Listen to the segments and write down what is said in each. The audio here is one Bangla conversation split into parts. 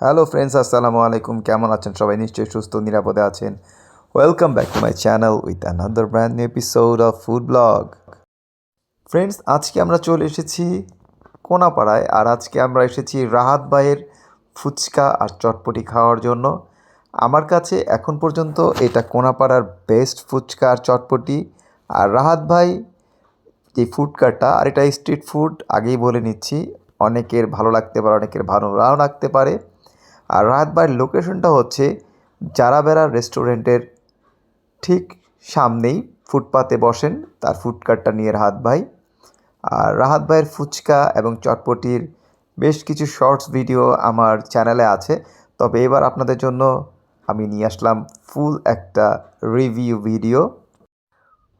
হ্যালো ফ্রেন্ডস আসসালামু আলাইকুম। কেমন আছেন সবাই? নিশ্চয়ই সুস্থ, নিরাপদে আছেন। Welcome back to my channel with another brand new episode of food blog friends আজকে আমরা চলে এসেছি কোনাপাড়ায়, আর আজকে আমরা এসেছি রাহাত ভাইয়ের ফুচকা আর চটপটি খাওয়ার জন্য। আমার কাছে এখন পর্যন্ত এটা কোনাপাড়ার বেস্ট ফুচকা আর চটপটি। আর রাহাত ভাই, যে ফুড কার্টটা আর এটা স্ট্রিট ফুড আগেই বলে নিচ্ছি। অনেকের ভালো লাগতে পারে, অনেকের ভালো নাও লাগতে পারে। আর রাহাত ভাইয়ের লোকেশনটা হচ্ছে জারাবেরা রেস্টুরেন্টের ঠিক সামনেই ফুটপাতে বসেন তার ফুড কার্টটা নিয়ে রাহাত ভাই। আর রাহাত ভাইয়ের ফুচকা এবং চটপটির বেশ কিছু শর্টস ভিডিও আমার চ্যানেলে আছে। তবে এবার আপনাদের জন্য আমি নিয়ে আসলাম ফুল একটা রিভিউ ভিডিও।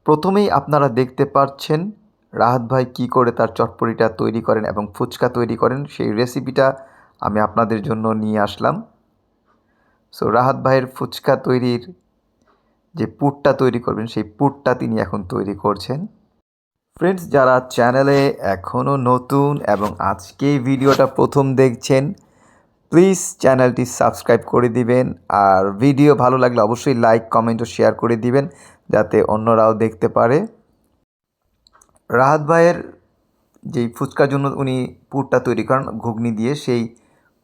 প্রথমেই আপনারা দেখতে পাচ্ছেন রাহাত ভাই কী করে তার চটপটিটা তৈরি করেন এবং ফুচকা তৈরি করেন। সেই রেসিপিটা আমি আপনাদের জন্য নিয়ে আসলাম। সো রাহাত ভাইয়ের ফুচকা তৈরির যে পুরটা তৈরি করবেন, সেই পুরটা তিনি এখন তৈরি করছেন। ফ্রেন্ডস যারা চ্যানেলে এখনও নতুন এবং আজকে ভিডিওটা প্রথম দেখছেন প্লিজ চ্যানেলটি সাবস্ক্রাইব করে দিবেন আর ভিডিও ভালো লাগলে অবশ্যই লাইক কমেন্ট ও শেয়ার করে দিবেন যাতে অন্যরাও দেখতে পারে। রাহাত ভাইয়ের যেই ফুচকার জন্য উনি পুরটা তৈরি করেন ঘুগনি দিয়ে, সেই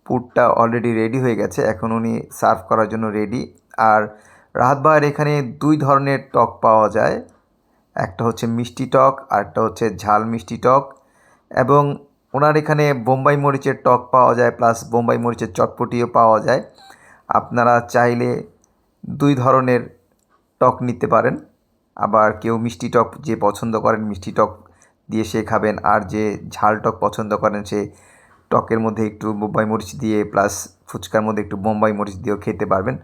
পুরটা অলরেডি রেডি হয়ে গেছে। এখন উনি সার্ভ করার জন্য রেডি আর রাহাত ভাইয়ের এখানে দুই ধরনের টক পাওয়া যায়। একটা হচ্ছে মিষ্টি টক আর একটা হচ্ছে ঝাল মিষ্টি টক। এবং ওনার এখানে বোম্বাই মরিচের টক পাওয়া যায় প্লাস বোম্বাই মরিচের চটপটিও পাওয়া যায়। আপনারা চাইলে দুই ধরনের টক নিতে পারেন। আবার কেউ মিষ্টি টক যে পছন্দ করেন, মিষ্টি টক দিয়ে সে খাবেন। আর যে ঝাল টক পছন্দ করেন, সে টকের মধ্যে একটু বোম্বাই মরিচ দিয়ে প্লাস ফুচকার মধ্যে একটু বোম্বাই মরিচ দিয়েও খেতে পারবেন।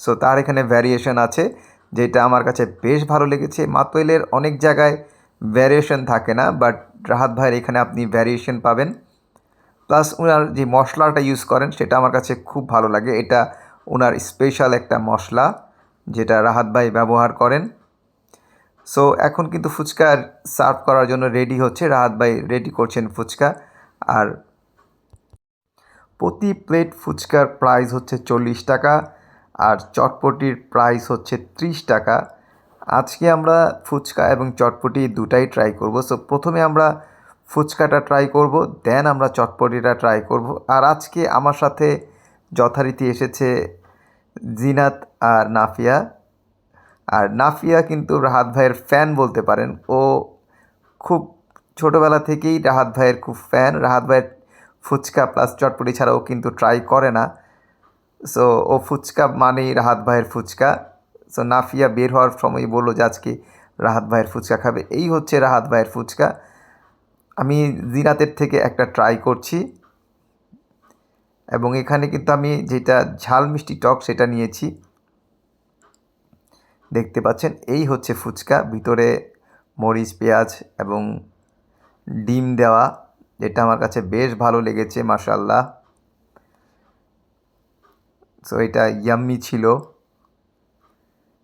সো তার এখানে ভ্যারিয়েশন আছে, যেটা আমার কাছে বেশ ভালো লেগেছে। মাতোয়েলের অনেক জায়গায় ভ্যারিয়েশন থাকে না বাট রাহাত ভাইয়ের এখানে আপনি ভ্যারিয়েশন পাবেন। প্লাস ওনার যে মশলাটা ইউজ করেন, সেটা আমার কাছে খুব ভালো লাগে। এটা ওনার স্পেশাল একটা মশলা, যেটা রাহাত ভাই ব্যবহার করেন। সো এখন কিন্তু ফুচকা সার্ভ করার জন্য রেডি হচ্ছে। রাহাত ভাই রেডি করছেন ফুচকা। আর প্রতি প্লেট ফুচকার প্রাইস হচ্ছে চল্লিশ টাকা আর চটপটির প্রাইস হচ্ছে ত্রিশ টাকা। আজকে আমরা ফুচকা এবং চটপটি দুটাই ট্রাই করব। সো প্রথমে আমরা ফুচকাটা ট্রাই করব দেন আমরা চটপটিটা ট্রাই করব। আর আজকে আমার সাথে যথারীতি এসেছে জিনাত আর নাফিয়া। আর নাফিয়া কিন্তু রাহাত ভাইয়ের ফ্যান বলতে পারেন। ও খুব ছোটোবেলা থেকেই রাহাত ভাইয়ের খুব ফ্যান রাহাত ভাইয়ের ফুচকা প্লাস চটপটি ছাড়াও কিন্তু ট্রাই করে না। সো ও ফুচকা মানেই রাহাত ভাইয়ের ফুচকা। সো নাফিয়া বের হওয়ার সময় বলল যে, আজকে রাহাত ভাইয়ের ফুচকা খাবে। এই হচ্ছে রাহাত ভাইয়ের ফুচকা। আমি জিনাতের থেকে একটা ট্রাই করছি। এবং এখানে কিন্তু আমি যেটা ঝাল মিষ্টি টক সেটা নিয়েছি। দেখতে পাচ্ছেন, এই হচ্ছে ফুচকা। ভিতরে মরিচ, পেঁয়াজ এবং ডিম দেওয়া। যেটা আমার কাছে বেশ ভালো লেগেছে মাসাল্লাহ সো এটা ইয়াম্মি ছিল।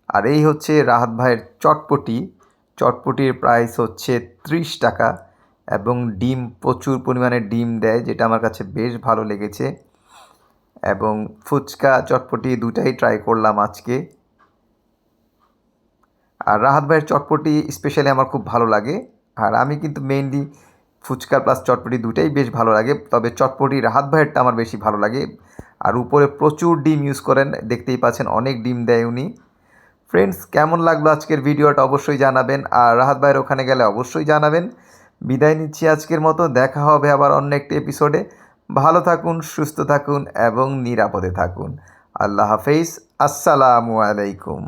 আর এই হচ্ছে রাহাত ভাইয়ের চটপটি। চটপটির প্রাইস হচ্ছে ত্রিশ টাকা এবং ডিম, প্রচুর পরিমাণে ডিম দেয়, যেটা আমার কাছে বেশ ভালো লেগেছে। এবং ফুচকা, চটপটি দুটাই ট্রাই করলাম আজকে। আর রাহাত ভাইয়ের চটপটি স্পেশালি আমার খুব ভালো লাগে। আর আমি কিন্তু মেইনলি ফুচকা প্লাস চটপটি দুটাই বেশ ভালো লাগে। তবে চটপটি রাহাত ভাইয়েরটা আমার বেশি ভালো লাগে। আর উপরে প্রচুর ডিম ইউজ করেন, দেখতেই পাচ্ছেন অনেক ডিম দেয় উনি। ফ্রেন্ডস কেমন লাগল আজকের ভিডিওটা অবশ্যই জানাবেন। আর রাহাত ভাইয়ের ওখানে গেলে অবশ্যই জানাবেন। বিদায় নিচ্ছি আজকের মতো, দেখা হবে আবার অন্য একটি এপিসোডে ভালো থাকুন, সুস্থ থাকুন এবং নিরাপদে থাকুন। আল্লাহ হাফেজ, আসসালামু আলাইকুম।